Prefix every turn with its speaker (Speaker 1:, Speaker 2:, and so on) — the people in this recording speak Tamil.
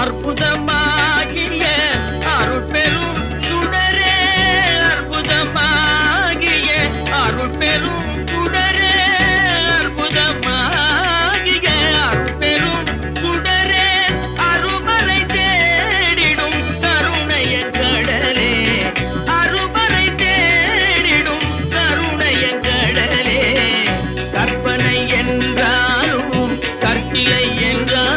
Speaker 1: அற்புதமாகிய அருட்பெரும் சுடரே அற்புதமாகிய அருட்பெரும் சுடரே அற்புதமாகிய அருட்பெரும் சுடரே அருமறை தேடிடும் கருணைய கடலே. அருமறை தேடிடும் கருணைய கடலே. கற்பனை என்றாலும் கத்தியை என்றாலும்